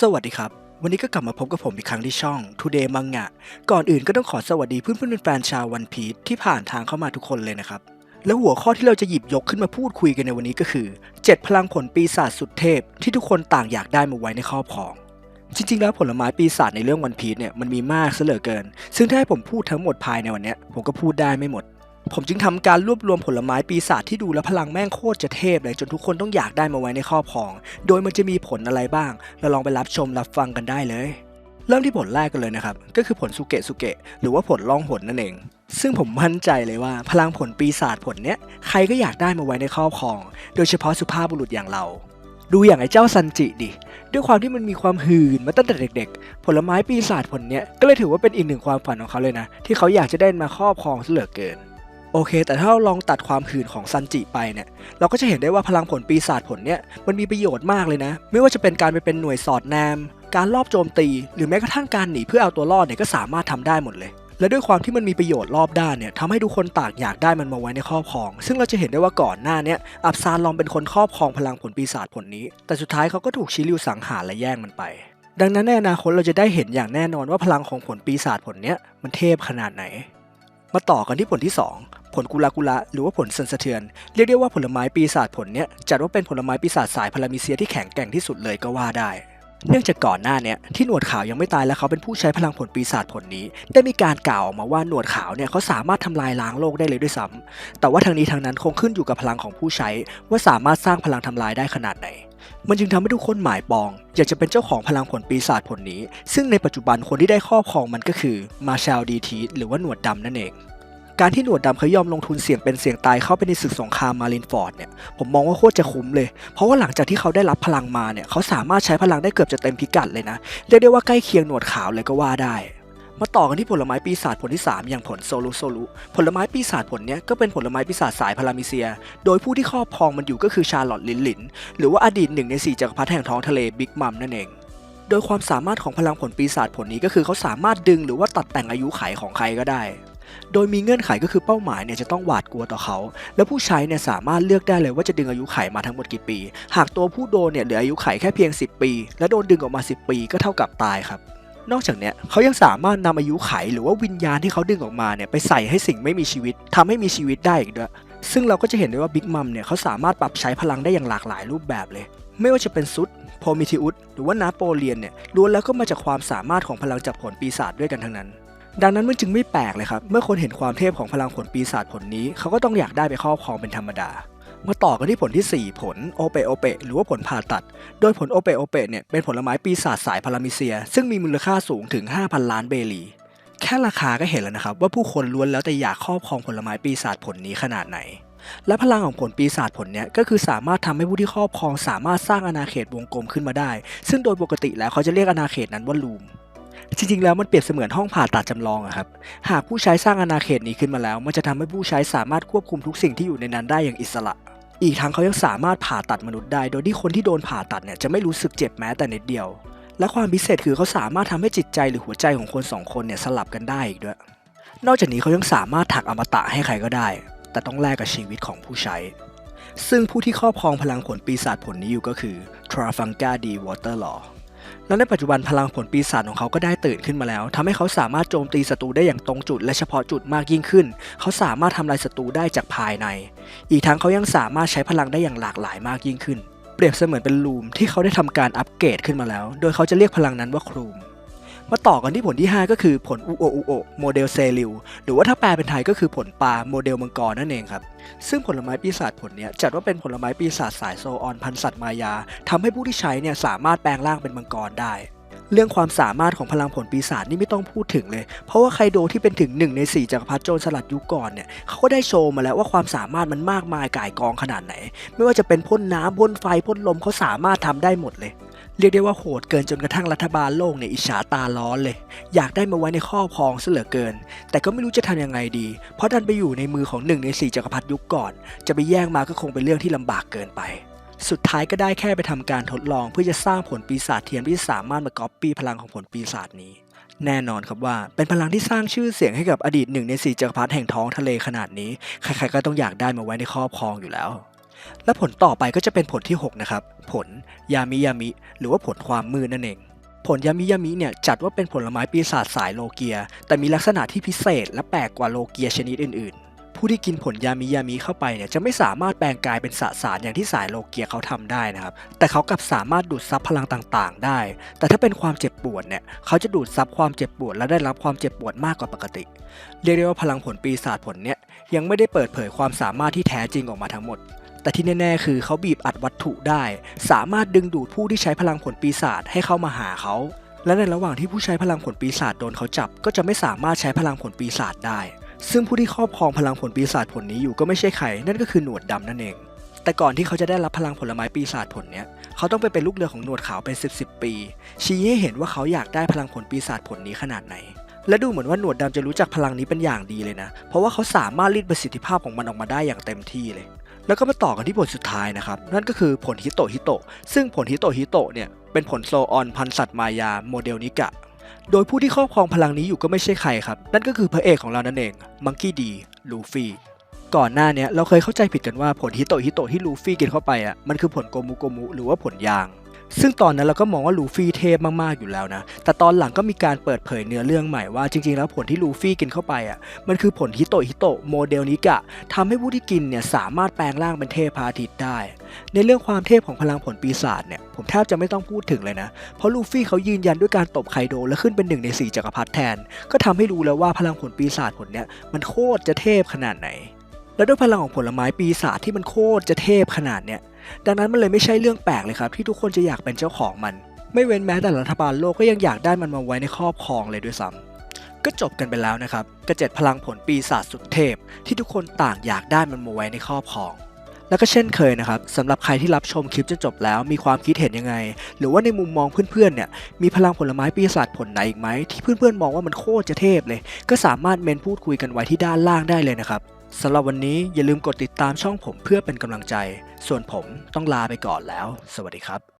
สวัสดีครับ วันนี้ก็กลับมาพบกับผมอีกครั้งที่ช่อง Today Manga ก่อนอื่นก็ต้องขอสวัสดีเพื่อนๆแฟนชาววันพี e ที่ผ่านทางเข้ามาทุกคนเลยนะครับ แล้วหัวข้อที่เราจะหยิบยกขึ้นมาพูดคุยกันในวันนี้ก็คือ 7 พลังผลปีศาจสุดเทพ ที่ทุกคนต่างอยากได้มาไว้ในครอบครอง จริง ๆ แล้วผลไม้ปีศาจในเรื่องวันพี e เนี่ยมันมีมากซะเหลือเกิน ซึ่งถ้าให้ผมพูดทั้งหมดภายในวันนี้ผมก็พูดได้ไม่หมด ผมจึงทำการรวบรวมผลไม้ปีศาจที่ดูแลพลังแม่งโคตรจะเทพเลยจนทุกคนต้องอยากได้มาไว้ในครอบครอง โดยมันจะมีผลอะไรบ้าง เราลองไปรับชมรับฟังกันได้เลย เริ่มที่ผลแรกกันเลยนะครับ ก็คือผลสุเกะสุเกะหรือว่าผลล่องหนนั่นเอง ซึ่งผมมั่นใจเลยว่า พลังผลปีศาจผลเนี้ยใครก็อยากได้มาไว้ในครอบครอง โดยเฉพาะสุภาพบุรุษอย่างเรา ดูอย่างไอ้เจ้าซันจิดิด้วยความที่มันมีความหื่นมาตั้งแต่เด็ก ๆ ผลไม้ปีศาจผลเนี้ยก็เลยถือว่าเป็นอีกหนึ่งความฝันของเขาเลยนะ ที่เขาอยากจะได้มาครอบครองเหลือเกิน โอเค แต่ถ้าเราลองตัดความหื่นของซันจิไปเนี่ย เราก็จะเห็นได้ว่าพลังผลปีศาจผลเนี่ย มันมีประโยชน์มากเลยนะ ไม่ว่าจะเป็นการไปเป็นหน่วยสอดแนม การลอบโจมตี หรือแม้กระทั่งการหนีเพื่อเอาตัวรอดเนี่ยก็สามารถทำได้หมดเลย และด้วยความที่มันมีประโยชน์รอบด้านเนี่ยทำให้ทุกคนต่างอยากได้มันมาไว้ในครอบครอง ซึ่งเราจะเห็นได้ว่าก่อนหน้าเนี้ยอับซานลองเป็นคนครอบครองพลังผลปีศาจผลนี้ แต่สุดท้ายเขาก็ถูกชิริวสังหารและแย่งมันไป ดังนั้นในอนาคตเราจะได้เห็นอย่างแน่นอนว่าพลังของผลปีศาจผลเนี้ยมันเทพขนาดไหน มาต่อกันที่ผลที่ 2 ผลกุลากุละหรือว่าผลสันสะเทือน เรียกได้ว่าผลไม้ปีศาจผลเนี้ยจัดว่าเป็นผลไม้ปีศาจสายพารามิเซียที่แข็งแกร่งที่สุดเลยก็ว่าได้ เนื่องจากก่อนหน้าเนี้ยที่หนวดขาวยังไม่ตายและเขาเป็นผู้ใช้พลังผลปีศาจผลนี้ ได้มีการกล่าวออกมาว่าหนวดขาวเนี่ยเขาสามารถทำลายล้างโลกได้เลยด้วยซ้ำแต่ว่าทางนี้ทางนั้นคงขึ้นอยู่กับพลังของผู้ใช้ ว่าสามารถสร้างพลังทำลายได้ขนาดไหนมันจึงทำให้ทุกคนหมายปอง อยากจะเป็นเจ้าของพลังผลปีศาจผลนี้ ซึ่งในปัจจุบันคนที่ได้ครอบครองมันก็คือมาชาลดีทีหรือว่าหนวดดำนั่นเอง การที่หนวดดำเขายอมลงทุนเสี่ยงเป็นเสี่ยงตายเข้าไปในศึกสงครามมารินฟอร์ดเนี่ยผมมองว่าโคตรจะคุ้มเลย เพราะว่าหลังจากที่เขาได้รับพลังมาเนี่ยเขาสามารถใช้พลังได้เกือบจะเต็มพิกัดเลยนะ เรียกได้ว่าใกล้เคียงหนวดขาวเลยก็ว่าได้มาต่อกันที่ผลไม้ปีศาจผลที่ 3 อย่างผลโซลุโซลุผลไม้ปีศาจผลเนี้ยก็เป็นผลไม้ปีศาจสายพารามิเซีย โดยผู้ที่ครอบครองมันอยู่ก็คือชาร์ลอตลินลิน หรือว่าอดีตหนึ่งในสี่จักรพรรดิแห่งท้องทะเลบิ๊กมัมนั่นเอง โดยความสามารถของพลังผลปีศาจผลนี้ก็คือเขาสามารถดึงหรือว่าตัดแต่งอายุไขของใครก็ได้ โดยมีเงื่อนไขก็คือเป้าหมายเนี่ยจะต้องหวาดกลัวต่อเขา แล้วผู้ใช้เนี่ยสามารถเลือกได้เลยว่าจะดึงอายุไขมาทั้งหมดกี่ปี หากตัวผู้โดนเนี่ยเหลืออายุไขแค่เพียง 10 ปี และโดนดึงออกมา 10 ปีก็เท่ากับตายครับนอกจากเนี้ยเขายังสามารถนำอายุไขหรือว่าวิญญาณที่เขาดึงออกมาเนี่ยไปใส่ให้สิ่งไม่มีชีวิตทำให้มีชีวิตได้อีกด้วย ซึ่งเราก็จะเห็นได้ว่าบิ๊กมัมเนี่ยเขาสามารถปรับใช้พลังได้อย่างหลากหลายรูปแบบเลย ไม่ว่าจะเป็นซุดโพมิทิอุสหรือว่านาโปเลียนเนี่ยล้วนแล้วก็มาจากความสามารถของพลังจากผลปีศาจด้วยกันทั้งนั้น ดังนั้นมันจึงไม่แปลกเลยครับ เมื่อคนเห็นความเทพของพลังผลปีศาจผลนี้ เขาก็ต้องอยากได้ไปครอบครองเป็นธรรมดา มาต่อกันที่ผลที่ 4 ผลโอเปโอเปหรือว่าผลผ่าตัด โดยผลโอเปโอเปเนี่ยเป็นผลไม้ปีศาจสายพารามิเซีย ซึ่งมีมูลค่าสูงถึง 5,000 ล้านเบลีแค่ราคาก็เห็นแล้วนะครับ ว่าผู้คนล้วนแล้วแต่อยากครอบครองผลไม้ปีศาจผลนี้ขนาดไหน และพลังของผลปีศาจผลเนี้ยก็คือสามารถทำให้ผู้ที่ครอบครองสามารถสร้างอาณาเขตวงกลมขึ้นมาได้ ซึ่งโดยปกติแล้วเขาจะเรียกอาณาเขตนั้นว่าลูม จริงๆ แล้วมันเปรียบเสมือนห้องผ่าตัดจำลองอะครับ หากผู้ใช้สร้างอาณาเขตนี้ขึ้นมาแล้ว มันจะทำให้ผู้ใช้สามารถควบคุมทุกสิ่งที่อยู่ในนั้นได้อย่างอิสระ อีกทั้งเขายังสามารถผ่าตัดมนุษย์ได้ โดยที่คนที่โดนผ่าตัดเนี่ยจะไม่รู้สึกเจ็บแม้แต่นิดเดียว และความพิเศษคือเขาสามารถทำให้จิตใจหรือหัวใจของคนสองคนเนี่ยสลับกันได้อีกด้วย นอกจากนี้เขายังสามารถถักอมตะให้ใครก็ได้ แต่ต้องแลกกับชีวิตของผู้ใช้ ซึ่งผู้ที่ครอบครองพลังผลปีศาจผลนี้อยู่ก็คือ Trafalgar D Waterlaw แล้วในปัจจุบันพลังผลปีศาจของเขาก็ได้ตื่นขึ้นมาแล้วทำให้เขาสามารถโจมตีศัตรูได้อย่างตรงจุดและเฉพาะจุดมากยิ่งขึ้น เขาสามารถทำลายศัตรูได้จากภายใน อีกทั้งเขายังสามารถใช้พลังได้อย่างหลากหลายมากยิ่งขึ้น เปรียบเสมือนเป็นลูมที่เขาได้ทำการอัปเกรดขึ้นมาแล้ว โดยเขาจะเรียกพลังนั้นว่าครูม มาต่อกันที่ผลที่ 5 ก็คือผลอุโออุโอโมเดลเซริลหรือว่าถ้าแปลเป็นไทยก็คือผลปลาโมเดลมังกรนั่นเองครับ ซึ่งผลไม้ปีศาจผลนี้จัดว่าเป็นผลไม้ปีศาจสายโซออนพันสัตว์มายาทำให้ผู้ที่ใช้เนี่ยสามารถแปลงร่างเป็นมังกรได้ เรื่องความสามารถของพลังผลปีศาจนี่ไม่ต้องพูดถึงเลย เพราะว่าไคโดที่เป็นถึงหนึ่งในสี่จักรพรรดิโจรสลัดยุคก่อนเนี่ยเขาก็ได้โชว์มาแล้วว่าความสามารถมันมากมายก่ายกองขนาดไหน ไม่ว่าจะเป็นพ่นน้ำพ่นไฟพ่นลมเขาสามารถทำได้หมดเลย เรียกได้ว่าโหดเกินจนกระทั่งรัฐบาลโลกเนี่ยอิจฉาตาร้อนเลย อยากได้มาไว้ในครอบครองซะเหลือเกิน แต่ก็ไม่รู้จะทำยังไงดี เพราะดันไปอยู่ในมือของหนึ่งในสี่จักรพรรดิยุคก่อน จะไปแย่งมาก็คงเป็นเรื่องที่ลำบากเกินไป สุดท้ายก็ได้แค่ไปทำการทดลองเพื่อจะสร้างผลปีศาจเทียมที่สามารถมาก๊อปปี้พลังของผลปีศาจนี้แน่นอนครับว่าเป็นพลังที่สร้างชื่อเสียงให้กับอดีตหนึ่งในสี่จักรพรรดิแห่งท้องทะเลขนาดนี้ ใครๆก็ต้องอยากได้มาไว้ในครอบครองอยู่แล้ว และผลต่อไปก็จะเป็นผลที่ 6 นะครับ ผลยามิยามิ หรือว่าผลความมืดนั่นเอง ผลยามิยามิเนี่ยจัดว่าเป็นผลไม้ปีศาจสายโลเกีย แต่มีลักษณะที่พิเศษและแปลกกว่าโลเกียชนิดอื่นๆ ผู้ที่กินผลยามิยามิเข้าไปเนี่ยจะไม่สามารถแปลงกายเป็นสสารอย่างที่สายโลเกียเขาทำได้นะครับ แต่เขากลับสามารถดูดซับพลังต่างๆ ได้ แต่ถ้าเป็นความเจ็บปวดเนี่ยเขาจะดูดซับความเจ็บปวดและได้รับความเจ็บปวดมากกว่าปกติ เรียกได้ว่าพลังผลปีศาจผลเนี่ยยังไม่ได้เปิดเผยความสามารถที่แท้จริงออกมาทั้งหมด แต่ที่แน่ๆ คือเขาบีบอัดวัตถุได้ สามารถดึงดูดผู้ที่ใช้พลังผลปีศาจให้เข้ามาหาเขา และในระหว่างที่ผู้ใช้พลังผลปีศาจโดนเขาจับ ก็จะไม่สามารถใช้พลังผลปีศาจได้ ซึ่งผู้ที่ครอบครองพลังผลปีศาจผลนี้อยู่ก็ไม่ใช่ใครนั่นก็คือหนวดดำนั่นเองแต่ก่อนที่เขาจะได้รับพลังผลไม้ปีศาจผลเนี้ย เขาต้องไปเป็นลูกเรือของหนวดขาวเป็น 10บสปี ชี้ให้เห็นว่าเขาอยากได้พลังผลปีศาจผลนี้ขนาดไหน และดูเหมือนว่าหนวดดำจะรู้จักพลังนี้เป็นอย่างดีเลยนะ เพราะว่าเขาสามารถรีดประสิทธิภาพของมันออกมาได้อย่างเต็มที่เลย แล้วก็มาต่อกันที่ผลสุดท้ายนะครับ นั่นก็คือผลฮิโตฮิโตซึ่งผลฮิโตฮิโตเนี่ยเป็นผลโซออนพันสัตว์มายาโมเดลนิกะ โดยผู้ที่ครอบครองพลังนี้อยู่ก็ไม่ใช่ใครครับ นั่นก็คือพระเอกของเรานั่นเองมังกี้ดีลูฟี่ก่อนหน้านี้เราเคยเข้าใจผิดกันว่าผลฮิโตฮิโตที่ลูฟี่กินเข้าไปอะมันคือผลโกมุโกมุหรือว่าผลยาง ซึ่งตอนนั้นเราก็มองว่าลูฟี่เทพมากๆอยู่แล้วนะ แต่ตอนหลังก็มีการเปิดเผยเนื้อเรื่องใหม่ว่าจริงๆ แล้วผลที่ลูฟี่กินเข้าไปอะ มันคือผลฮิโตฮิโตโมเดลนิกะทำให้ผู้ที่กินเนี่ยสามารถแปลงร่างเป็นเทพพาทิตย์ได้ ในเรื่องความเทพของพลังผลปีศาจเนี่ยผมแทบจะไม่ต้องพูดถึงเลยนะ เพราะลูฟี่เขายืนยันด้วยการตบไคโดและขึ้นเป็นหนึ่งในสี่จักรพรรดิแทน ก็ทำให้รู้แล้วว่าพลังผลปีศาจผลเนี้ยมันโคตรจะเทพขนาดไหน แล้วด้วยพลังของผลไม้ปีศาจที่มันโคตรจะเทพขนาดเนี้ยดังนั้นมันเลยไม่ใช่เรื่องแปลกเลยครับ ที่ทุกคนจะอยากเป็นเจ้าของมัน ไม่เว้นแม้แต่รัฐบาลโลกก็ยังอยากได้มันมาไว้ในครอบครองเลยด้วยซ้ำก็จบกันไปแล้วนะครับกับเจ็ดพลังผลปีศาจสุดเทพ ที่ทุกคนต่างอยากได้มันมาไว้ในครอบครองแล้วก็เช่นเคยนะครับสำหรับใครที่รับชมคลิปจนจบแล้วมีความคิดเห็นยังไง หรือว่าในมุมมองเพื่อนๆเนี่ยมีพลังผลไม้ปีศาจผลไหนอีกไหมที่เพื่อนๆมองว่ามันโคตรจะเทพเลย ก็สามารถเมนพูดคุยกันไว้ที่ด้านล่างได้เลยนะครับ สำหรับวันนี้อย่าลืมกดติดตามช่องผมเพื่อเป็นกำลังใจ ส่วนผมต้องลาไปก่อนแล้ว สวัสดีครับ